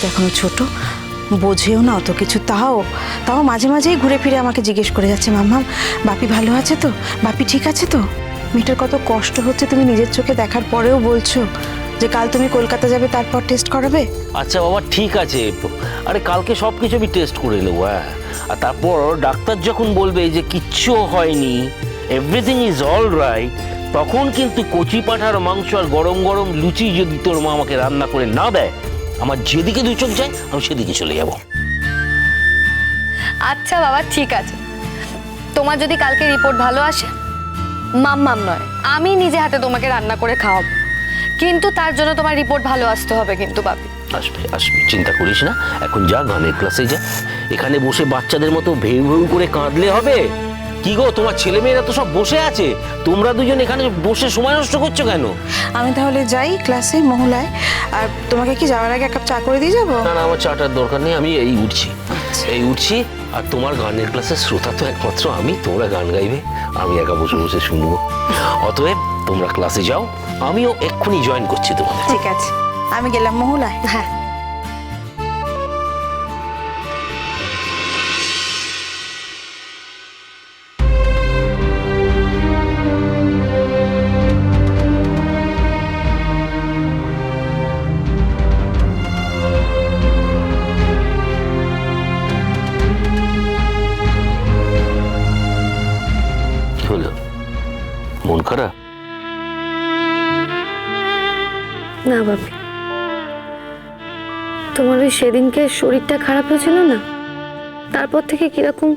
তো এখনও ছোট। বোঝেও না অত কিছু। তাও তাও মাঝে মাঝেই ঘুরে ফিরে আমাকে জিজ্ঞেস করে যাচ্ছে মাম্মাম বাপি ভালো আছে তো? বাপি ঠিক আছে তো? মেয়েটার কত কষ্ট হচ্ছে তুমি নিজের চোখে দেখার পরেও বলছো যে কাল তুমি কলকাতা যাবে, তারপর টেস্ট করাবে? আচ্ছা বাবা, ঠিক আছে। আরে কালকে সব কিছু আমি টেস্ট করে নেব হ্যাঁ। আর তারপর ডাক্তার যখন বলবে যে কিচ্ছু হয়নি এভরিথিং ইজ অল রাইট তখন কিন্তু কচি পাঠার মাংস আর গরম গরম লুচি যদি তোর মা আমাকে রান্না করে না দেয় আমার যেদিকে দু চোখ যায় আমি সেদিকে চলে যাব। আচ্ছা বাবা ঠিক আছে। তোমার যদি কালকে রিপোর্ট ভালো আসে মাম্মাম নয় আমি নিজে হাতে তোমাকে রান্না করে খাওয়াবো। কিন্তু তার জন্য তোমার রিপোর্ট ভালো আসতে হবে কিন্তু বাপি। আসবে আসবে চিন্তা করিস না। এখন যা গানের ক্লাসে যা। এখানে বসে বাচ্চাদের মতো ভেউ ভেউ করে কাঁদলে হবে। কি গো তোমার ছেলে মেয়েরা তো সব বসে আছে। তোমরা দুজন এখানে বসে সময় নষ্ট করছ কেন? আমি তাহলে যাই ক্লাসে মহলায়। আর তোমাকে কি যাওয়ার আগে এক কাপ চা করে দিয়ে যাব? না না আমার চাটার দরকার নেই আমি এই উঠছি। এই উঠছি আর তোমার গানের ক্লাসের শ্রোতা তো একমাত্র আমি তোমরা গান গাইবে আমি একা বসে বসে শুনব। অতএব তোমরা ক্লাসে যাও আমিও এক্ষুনি জয়েন করছি তোমাদের। ঠিক আছে আমি গেলাম মহলায়। হ্যাঁ। সেদিনকে শরীরটা খারাপ হয়েছিল না? তারপর থেকে কীরকম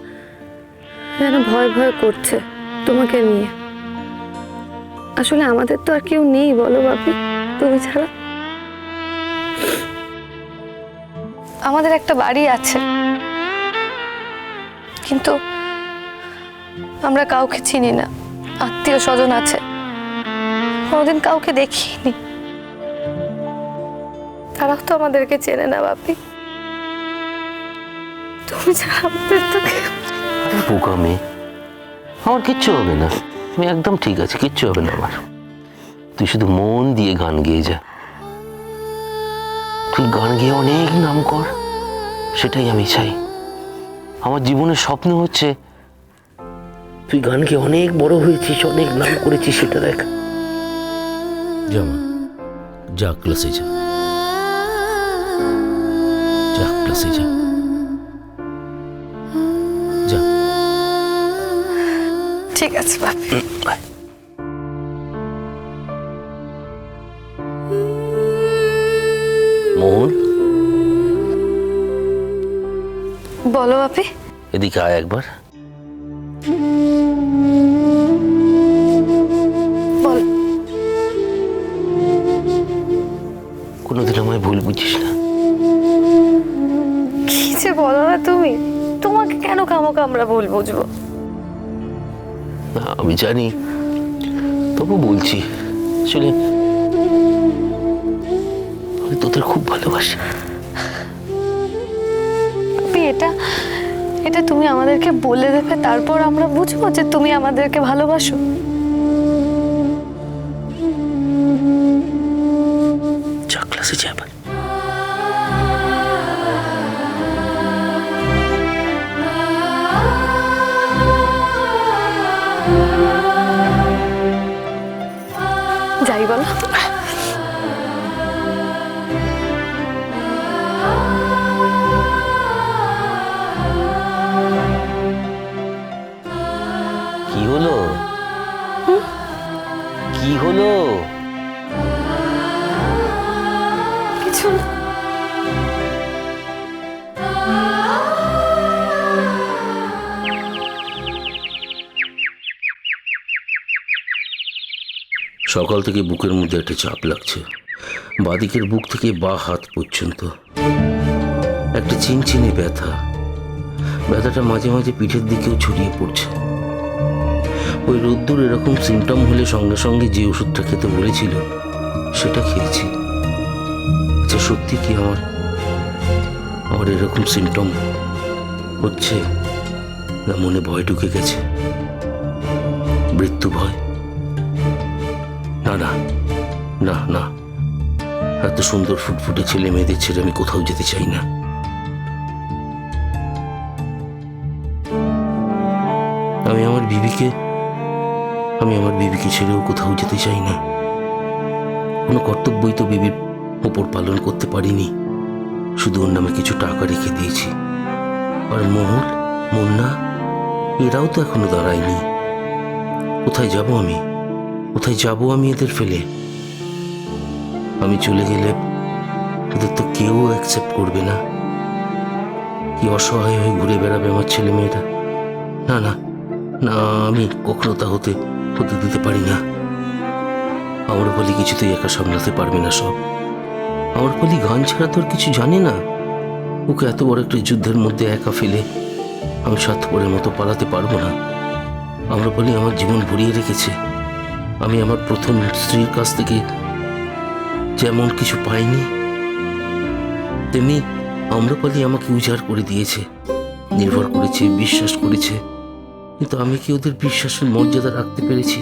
যেন ভয় ভয় করছে তোমাকে নিয়ে। আসলে আমাদের তো আর কেউ নেই, বলো বাপি, তুমি ছাড়া। আমাদের একটা বাড়ি আছে। কিন্তু আমরা কাউকে চিনি না, আত্মীয় স্বজন আছে। কোনোদিন কাউকে দেখিনি। তারাও তো আমাদেরকে চেনে না বাপি তুমি ছাড়া আমাদের তো কেউ বোকা মেয়ে আমার কিচ্ছু হবে না। আমি একদম ঠিক আছে কিচ্ছু হবে না আমার। তুই শুধু মন দিয়ে গান গেয়ে যা। তুই গান গেয়ে অনেক নাম কর সেটাই আমি চাই। আমার জীবনের স্বপ্ন হচ্ছে তুই গান গেয়ে অনেক বড় হয়েছিস অনেক নাম করেছিস সেটা দেখ। যা যা ক্লাসে যা। ক্লাসে যা। যা। ঠিক আছে বাপি। বাই। মোহন? বলো বাপি। এদিকে আয় একবার। বলো না তুমি। তোমাকে কেন কামো আমরা ভুল বুঝব? না, আমি জানি তবু বলছি আসলে আমি তোদের খুব ভালোবাসি। এটা এটা তুমি আমাদেরকে বলে দেবে তারপর আমরা বুঝব যে তুমি আমাদেরকে ভালোবাসো। যাই বলো। সকাল থেকে বুকের মধ্যে একটা চাপ লাগছে। বাদিকের বুক থেকে বা হাত পর্যন্ত। একটা চিনচিনে ব্যথা। ব্যথাটা মাঝে মাঝে পিঠের দিকেও ছড়িয়ে পড়ছে। ওই রোদ্দুর এরকম সিমটম হলে সঙ্গে সঙ্গে যে ওষুধটা খেতে বলেছিল, সেটা খেয়েছি। আচ্ছা সত্যি কি আমার আমার এরকম সিমটম হচ্ছে? না মনে ভয় ঢুকে গেছে? মৃত্যু ভয়? না না না না। এত সুন্দর ফুটফুটে ছেলে মেয়েদের ছেড়ে আমি কোথাও যেতে চাই না। আমি আমার বিবিকে, আমি আমার বিবিকে ছেড়েও কোথাও যেতে চাই না। কোনো কর্তব্যই তো বিবির ওপর পালন করতে পারিনি। শুধু ওর নামে কিছু টাকা রেখে দিয়েছি। আর মহুল মুন্না, এরাও তো এখনও দাঁড়ায়নি। কোথায় যাব আমি? কোথায় যাব আমি এদের ফেলে? আমি চলে গেলে ওদের তো কেউ অ্যাকসেপ্ট করবে না। কি অসহায় হয়ে ঘুরে বেড়াবে আমার ছেলে মেয়েরা? না না না, আমি কখনো তা হতে হতে দিতে পারি না। আমার বলি কিছুতেই একা সামলাতে পারবে না সব। আমার বলি গান ছাড়া তোর কিছু জানে না। ওকে এত বড় একটা যুদ্ধের মধ্যে একা ফেলে আমি স্বার্থপরের মতো পালাতে পারব না। আমরা বলি আমার জীবন ভরিয়ে রেখেছে। আমি আমার প্রথম স্ত্রীর কাছ থেকে যেমন কিছু পাইনি, তেমনি আম্রপালি আমাকে উজাড় করে দিয়েছে, নির্ভর করেছে, বিশ্বাস করেছে। কিন্তু আমি কি ওদের বিশ্বাসের মর্যাদা রাখতে পেরেছি?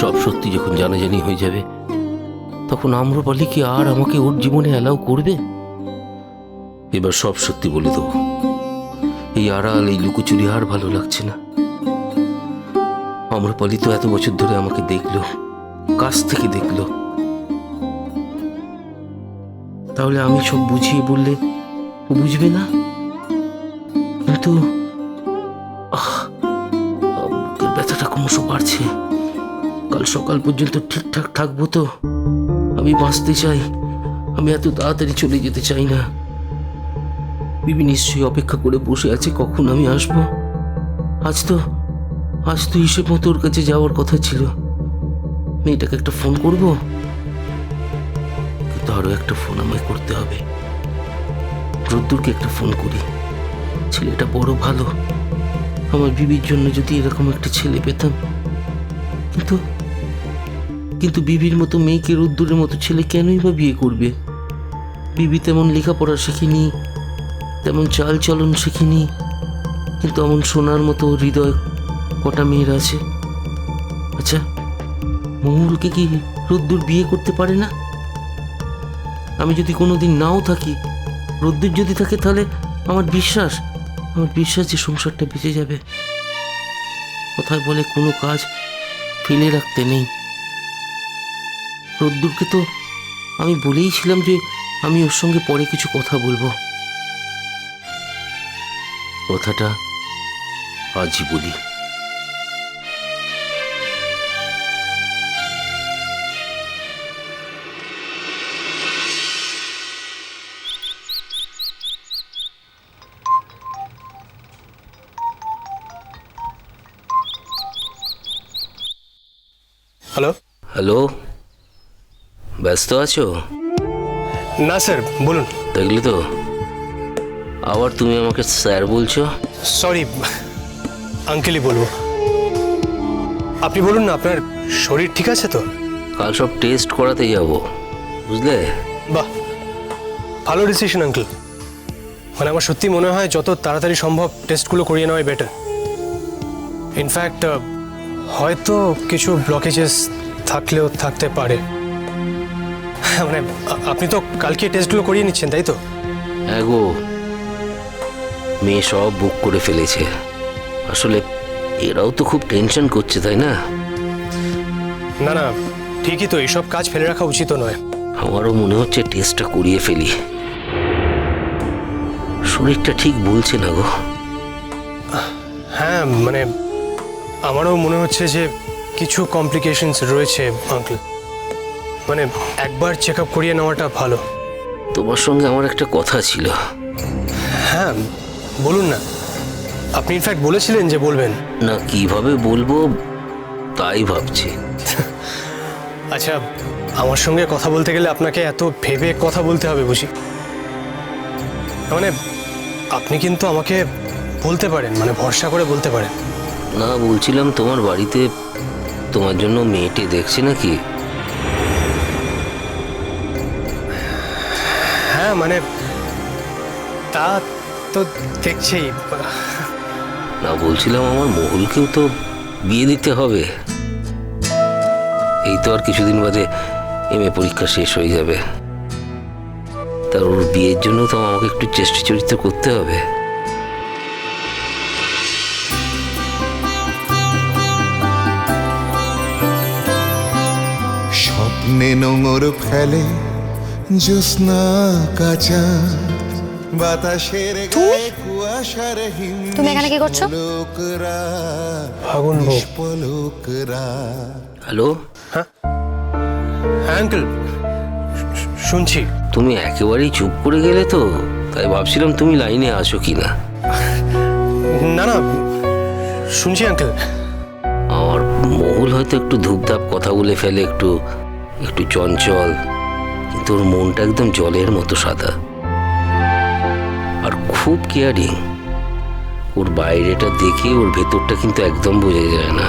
সব সত্যি যখন জানাজানি হয়ে যাবে, তখন আম্রপালি কি আর আমাকে ওর জীবনে অ্যালাউ করবে? এবার সব সত্যি বলে দেবো। এই আড়াল, এই লুকোচুরি আর ভালো লাগছে না। আম্রপালি তো এত বছর ধরে আমাকে দেখল, কাছ থেকে দেখল। তাহলে আমি সব বুঝিয়ে বললে বুঝবে না? কিন্তু ব্যথাটা ক্রমশ বাড়ছে। কাল সকাল পর্যন্ত ঠিকঠাক থাকব তো? আমি বাঁচতে চাই, আমি এত তাড়াতাড়ি চলে যেতে চাই না। বিবি নিশ্চয়ই অপেক্ষা করে বসে আছে, কখন আমি আসব? আজ তো আজ তো হিসেব মতো ওর কাছে যাওয়ার কথা ছিল। মেয়েটাকে একটা ফোন করব? কিন্তু আরও একটা ফোন আমায় করতে হবে। রোদ্দুরকে একটা ফোন করি। ছেলেটা বড় ভালো। আমার বিবির জন্য যদি এরকম একটা ছেলে পেতাম। কিন্তু কিন্তু বিবির মতো মেয়েকে রোদ্দুরের মতো ছেলে কেনই বা বিয়ে করবে? বিবি তেমন লেখাপড়া শিখিনি, তেমন চাল চলন শিখিনি, কিন্তু এমন সোনার মতো হৃদয় কটা মেয়ের আছে? আচ্ছা মঙ্গলকে কি রোদ্দুর বিয়ে করতে পারে না? আমি যদি কোনোদিন নাও থাকি, রোদ্দুর যদি থাকে তাহলে আমার বিশ্বাস আমার বিশ্বাস যে সংসারটা বেঁচে যাবে। কোথায় বলে কোনো কাজ ফেলে রাখতে নেই। রোদ্দুরকে তো আমি বলেইছিলাম যে আমি ওর সঙ্গে পরে কিছু কথা বলব। কথাটা আজই বলি। হ্যালো হ্যালো ব্যস্ত আছো? না স্যার বলুন। দেখলি তো? আবার তুমি আমাকে স্যার বলছো? সরি আঙ্কেলই বলব। আপনি বলুন না আপনার শরীর ঠিক আছে তো? কাল সব টেস্ট করাতে যাব বুঝলে? বাহ ভালো ডিসিশন আঙ্কেল মানে আমার সত্যি মনে হয় যত তাড়াতাড়ি সম্ভব টেস্টগুলো করিয়ে নেওয়াই বেটার ইনফ্যাক্ট হয়তো কিছু ব্লকেজেস থাকলেও থাকতে পারে। মানে আপনি তো কালকে টেস্টগুলো করিয়ে নিচ্ছেন তাই তো? হ্যাঁ গো। মেয়ে সব বুক করে ফেলেছে। আসলে এরাও তো খুব টেনশন করছে তাই না? না না ঠিকই তো এইসব কাজ ফেলে রাখা উচিত নয়। আমারও মনে হচ্ছে টেস্টটা করিয়ে ফেলি। শরীরটা ঠিক বলছে না গো। হ্যাঁ মানে আমারও মনে হচ্ছে যে কিছু কমপ্লিকেশনস রয়েছে আঙ্কেল মানে একবার চেক আপ করিয়ে নেওয়াটা ভালো। তোমার সঙ্গে আমার একটা কথা ছিল। হ্যাঁ বলুন না। আপনি ইনফ্যাক্ট বলেছিলেন যে বলবেন। না কীভাবে বলব? তাই ভাবছি। আচ্ছা আমার সঙ্গে কথা বলতে গেলে আপনাকে এত ভেবে কথা বলতে হবে বুঝি? মানে আপনি কিন্তু আমাকে বলতে পারেন মানে ভরসা করে বলতে পারেন। না বলছিলাম তোমার বাড়িতে তোমার জন্য মেয়েটি দেখছে নাকি? হ্যাঁ মানে তা তো দেখছেই না বলছিলাম আমার মহুলকেও তো বিয়ে দিতে হবে। এই তো আর কিছুদিন বাদে এম এ পরীক্ষা শেষ হয়ে যাবে। তার ওর বিয়ের জন্য তো আমাকে একটু চেষ্টা চরিত্র করতে হবে। স্বপ্নে নোংর ফেলে জ্যোৎস্না কাঁচা বাতাসের গায়ে কুয়াশার হিম তুমি এখানে কি করছ? লোকরা ফাগুন বউ পলকরা হ্যালো হ্যাঁ আঙ্কেল শুনছি। তুমি একেবারেই চুপ করে গেলে তো তাই ভাবছিলাম তুমি লাইনে আসো কি না না না শুনছি আঙ্কেল আমার মহুল হয়তো একটু ধূপধাপ কথা বলে ফেলে একটু একটু চঞ্চল। কিন্তু ওর মনটা একদম জলের মতো সাদা। আর খুব কেয়ারিং ওর বাইরেটা দেখে ওর ভেতরটা কিন্তু একদম বোঝা যায় না।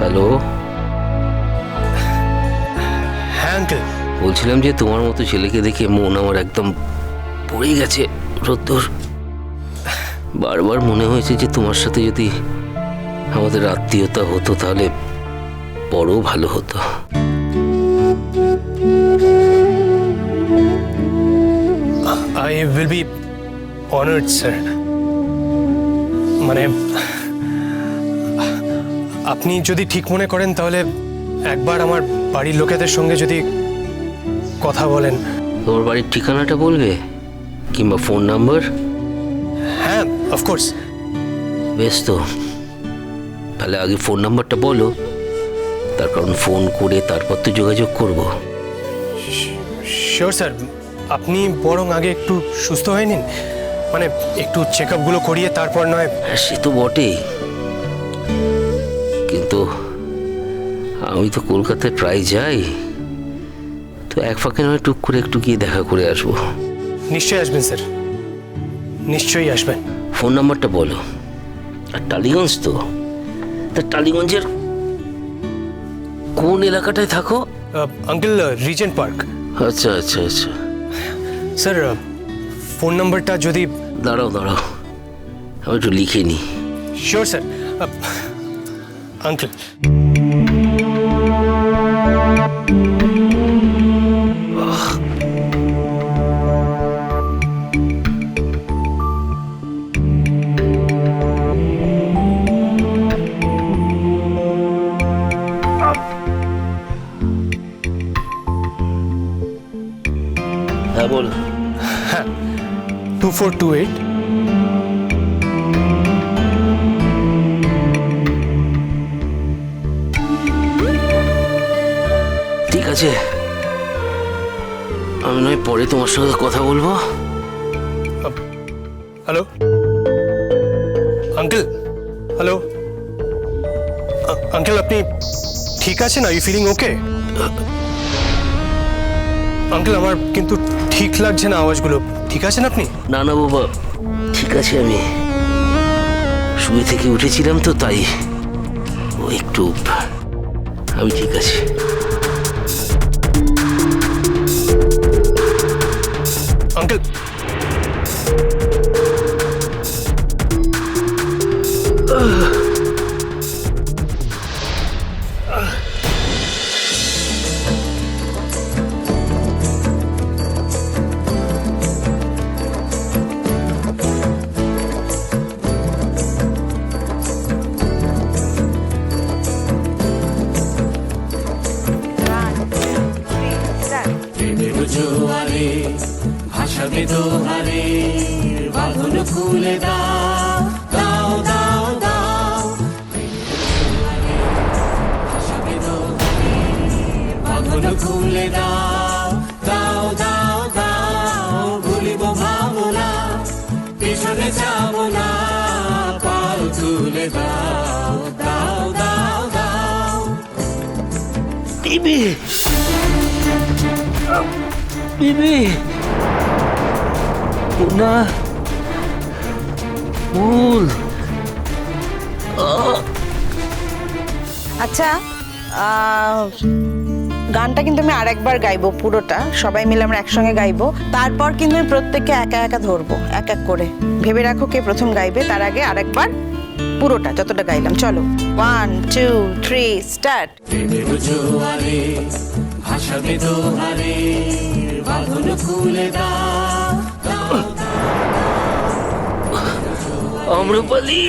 হ্যালো? হ্যাঁ আঙ্কেল বলছিলাম যে তোমার মতো ছেলেকে দেখে মন আমার একদম পড়ে গেছে রোদ্দুর। বারবার মনে হয়েছে যে তোমার সাথে যদি আমাদের আত্মীয়তা হতো তাহলে বড় ভালো হতো। I will be honoured sir মানে আপনি যদি ঠিক মনে করেন তাহলে একবার আমার বাড়ির লোকেদের সঙ্গে যদি কথা বলেন। তোমার বাড়ির ঠিকানাটা বলবে? কিংবা ফোন নাম্বার হ্যাঁ অফকোর্স বেশ তো। তাহলে আগে ফোন নাম্বারটা বলো। তার কারণ ফোন করে তারপর তো যোগাযোগ করব। শিওর স্যার আপনি বরং আগে একটু সুস্থ হয়ে নিন। মানে একটু চেক আপগুলো করিয়ে তারপর নয় হ্যাঁ সে তো বটেই। কিন্তু আমি তো কলকাতায় প্রায় যাই। তো এক ফাঁকে নয় টুক করে একটু গিয়ে দেখা করে আসব। নিশ্চয়ই আসবেন স্যার নিশ্চয়ই আসবেন। ফোন নাম্বারটা বলো। আর টালিগঞ্জ তো। তা টালিগঞ্জের কোন এলাকাটায় থাকো? আঙ্কেল রিজেন্ট পার্ক আচ্ছা আচ্ছা আচ্ছা। স্যার ফোন নাম্বারটা যদি দাঁড়াও দাঁড়াও। আমি একটু লিখে নিই। Sure sir uncle four two eight ঠিক আছে। আমি নয় পরে তোমার সঙ্গে কথা বলব। হ্যালো? Uncle hello? আঙ্কেল আপনি ঠিক আছেন? Are you feeling okay uncle আমার কিন্তু ঠিক লাগছে না আওয়াজগুলো। ঠিক আছেন আপনি? না না বাবা। ঠিক আছে আমি। শুয়ে থেকে উঠেছিলাম তো তাই ও একটু আমি ঠিক আছে। আঙ্কেল। জোয়ারে ভাসাবে দোহারে বাঁধন খুলে দাও দাও দাও দাও। বাঁধন খুলে দাও দাও দাও দাও। ভুলিব ভাবনা, পিছনে যাব না, পাল তুলে দাও দাও দাও দাও। বিবি। বিবি। না। মূল। আচ্ছা গানটা কিন্তু আমি আরেকবার গাইবো পুরোটা। সবাই মিলে আমরা একসঙ্গে গাইবো। তারপর কিন্তু আমি প্রত্যেককে একা একা ধরবো এক এক করে। ভেবে রাখো কে প্রথম গাইবে তার আগে আরেকবার পুরোটা যতটা গাইলাম। চলো ওয়ান টু থ্রি স্টার্ট জোয়ারে ভাসাবে বাঁধন খুলে দাও। আম্রপালি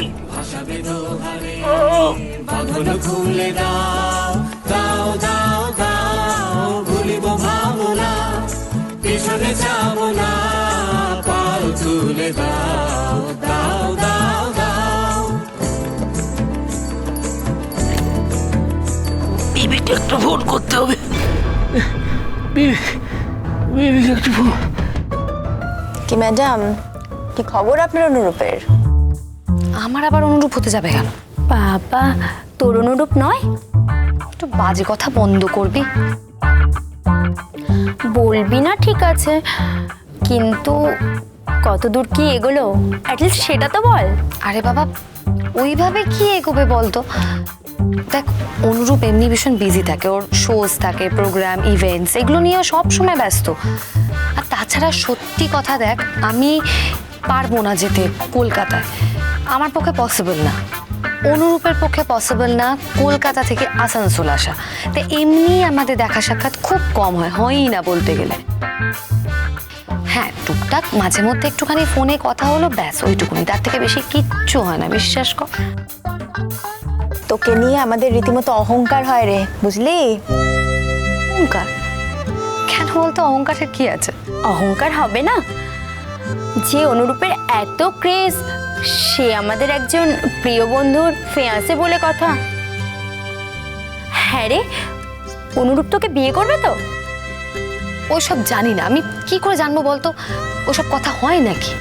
দাও দাও দাও একটা ফোন করতে হবে। ফোন কি ম্যাডাম কি খবর আপনার অনুরূপের? আমার আবার অনুরূপ হতে যাবে কেন? বাবা তোর অনুরূপ নয়? একটু বাজে কথা বন্ধ করবি। বলবি না ঠিক আছে। কিন্তু কত দূর কি এগোলো? অ্যাটলিস্ট সেটা তো বল। আরে বাবা ওইভাবে কি এগোবে বলতো? দেখ, অনুরূপ এমনি ভীষণ বিজি থাকে। ওর শোজ থাকে প্রোগ্রাম ইভেন্টস এগুলো নিয়ে সব সময় ব্যস্ত। আর তাছাড়া সত্যি কথা দেখ, আমি পারব না যেতে কলকাতায়। আমার পক্ষে পসিবল না। অনুরূপের পক্ষে পসিবল না, কলকাতা থেকে আসানসোল আসা। তো এমনি আমাদের দেখা সাক্ষাৎ খুব কম হয়, হয়ই না বলতে গেলে। হ্যাঁ টুকটাক মাঝে মধ্যে একটুখানি ফোনে কথা হলো, ব্যাস, ওইটুকুনি। তার থেকে বেশি কিচ্ছু হয় না, বিশ্বাস কর। তোকে নিয়ে আমাদের রীতিমতো অহংকার হয় রে বুঝলি? অহংকার? কেন বলতো অহংকারের কি আছে? অহংকার হবে না। যে অনুরূপের এত ক্রেজ সে আমাদের একজন প্রিয় বন্ধুর ফেয়াসে বলে কথা। হ্যাঁ রে অনুরূপ তোকে বিয়ে করবে তো? ওইসব জানি না আমি কি করে জানব বলতো? ওসব কথা হয় নাকি?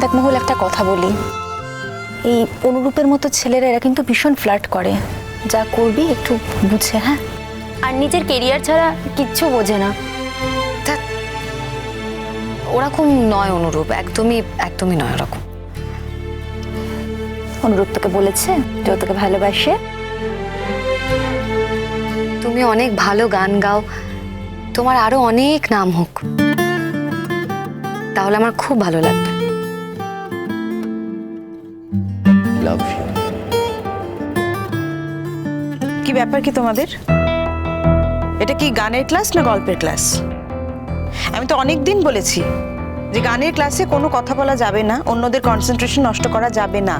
দেখ মহুল একটা কথা বলি। এই অনুরূপের মতো ছেলেরা, এরা কিন্তু ভীষণ ফ্লার্ট করে। যা করবি একটু বুঝে হ্যাঁ? আর নিজের কেরিয়ার ছাড়া কিচ্ছু বোঝে না। ওরকম নয় অনুরূপ, একদমই একদমই নয় ওরকম। অনুরূপ তোকে বলেছে যে তোকে ভালোবাসে। তুমি অনেক ভালো গান গাও। তোমার আরও অনেক নাম হোক। তাহলে আমার খুব ভালো লাগবে। ব্যাপার কি তোমাদের? এটা কি গানের ক্লাস না গল্পের ক্লাস? আমি তো অনেক দিন বলেছি যে গানের ক্লাসে কোনো কথা বলা যাবে না অন্যদের কনসেন্ট্রেশন নষ্ট করা যাবে না।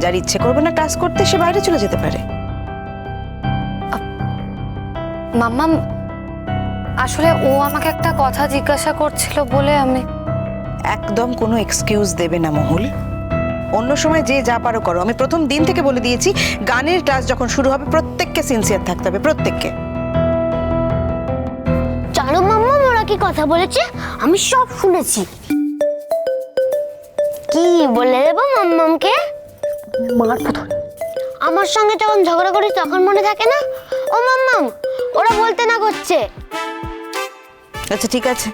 যার ইচ্ছে করবে না ক্লাস করতে সে বাইরে চলে যেতে পারে। মাম্মাম আসলে ও আমাকে একটা কথা জিজ্ঞাসা করছিল বলে আমি একদম কোনো এক্সকিউজ দেবে না মহুল। অন্য সময় যে যা পারো করো। আমি প্রথম দিন থেকে বলে দিয়েছি গানের ক্লাস যখন শুরু হবে প্রত্যেককে সিনসিয়ার থাকতে হবে প্রত্যেককে। জানো মাম্মা ওরা কি কথা বলেছে? আমি সব শুনেছি। কি বলে দেবো মাম্মামকে? আমার সঙ্গে যখন ঝগড়া করিস তখন মনে থাকে না? ও মাম্মাম ওরা বলতে না করছে। আচ্ছা ঠিক আছে।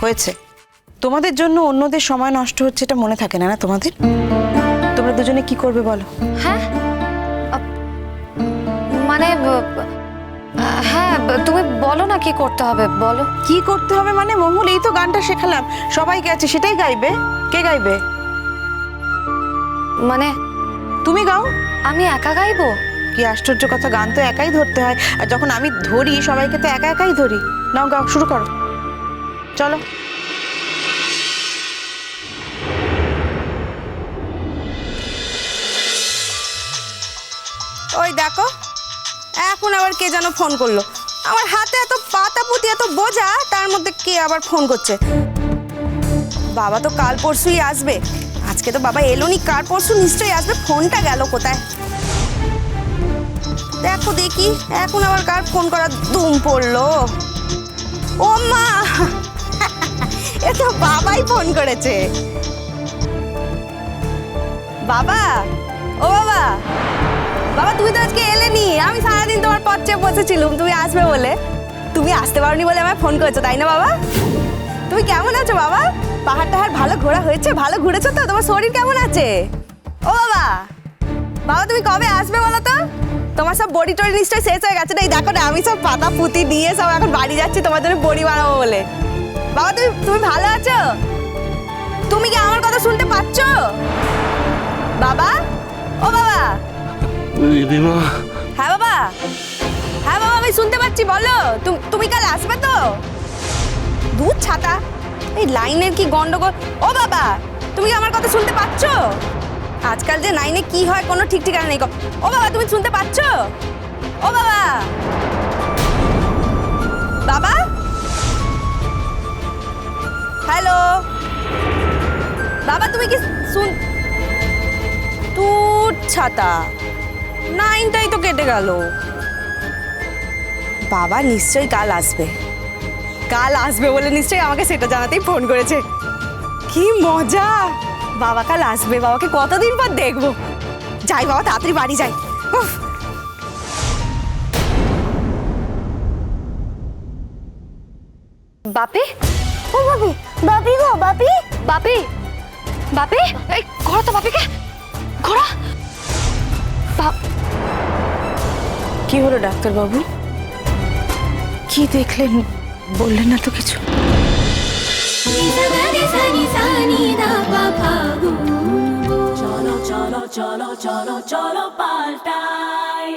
হয়েছে। তোমাদের জন্য অন্যদের সময় নষ্ট হচ্ছে এটা মনে থাকে না না তোমাদের? তোমরা দুজনে কি করবে বলো? হ্যাঁ? মানে হ্যাঁ তুমি বলো না কি করতে হবে বলো। কি করতে হবে মানে মহুল এই তো গানটা শেখালাম। সবাই গেছে সেটাই গাইবে? কে গাইবে? মানে তুমি গাও। আমি একা গাইবো? কি আশ্চর্য কথা গান তো একাই ধরতে হয়। আর যখন আমি ধরি সবাইকে তো একা একাই ধরি। নাও গাও শুরু করো। চলো। দেখো এখন আবার কে যেন ফোন করল। আমার হাতে এত পাতা পুঁতি এত বোঝা, তার মধ্যে কে আবার ফোন করছে? বাবা তো কাল পরশুই আসবে। আজকে তো বাবা এলো নি, কাল পরশু নিশ্চয়ই আসবে। ফোনটা গেল কোথায়? দেখো দেখি, এখন আবার কার ফোন করার দুম পড়ল। ও মা! এ তো বাবাই ফোন করেছে। বাবা! ও বাবা! বাবা, তুমি তো আজকে এলেনি। আমি সারাদিন তোমার পথ চেয়ে বসেছিলাম, তুমি আসবে বলে। তুমি আসতে পারোনি বলে আমায় ফোন করেছ, তাই না বাবা? তুমি কেমন আছো বাবা? পাহাড় টাহাড় ভালো ঘোরা হয়েছে, ভালো ঘুরেছো তো? তোমার শরীর কেমন আছে? ও বাবা! বাবা, তুমি কবে আসবে বলো তো? তোমার সব বড়ি টড়ি নিশ্চয়ই শেষ হয়ে গেছে না? এই দেখো না, আমি সব পাতা পুঁতি দিয়ে সব এখন বাড়ি যাচ্ছি, তোমার জন্য বড়ি বানাবো বলে। বাবা, তুমি তুমি ভালো আছো? তুমি কি আমার কথা শুনতে পাচ্ছ? বিমা হ্যাঁ বাবা। হ্যাঁ বাবা, আমি শুনতে পাচ্ছি, বলো। তুম- কাল আসবে তো? দুধ ছাতা। এই লাইনের কি গন্ডগোল। ও বাবা, তুমি আমার কথা শুনতে পাচ্ছ? আজকাল যে লাইনে কি হয় কোনো ঠিক ঠিকানা নেই। ও বাবা, তুমি শুনতে পাচ্ছ? ও বাবা। বাবা? হ্যালো? বাবা, তুমি কি শুন তুর ছাতা। নাইনটাই তো কেটে গেল। বাবা নিশ্চয়ই কাল আসবে। কাল আসবে বলে নিশ্চয়ই আমাকে সেটা জানাতেই ফোন করেছে। কি মজা! বাবা কাল আসবে। বাবাকে কতদিন পর দেখব? যাই বাবা তাড়াতাড়ি বাড়ি যাই। উফ! বাপি? ও বাপি বাপি গো বাপি? বাপি? বাপি? এই ঘোরা তো বাপিকে। ঘোরা বাপ কি হলো ডাক্তারবাবু? কি দেখলেন বললেন না তো কিছু? চলো চলো চলো চলো চলো, পাল্টাই।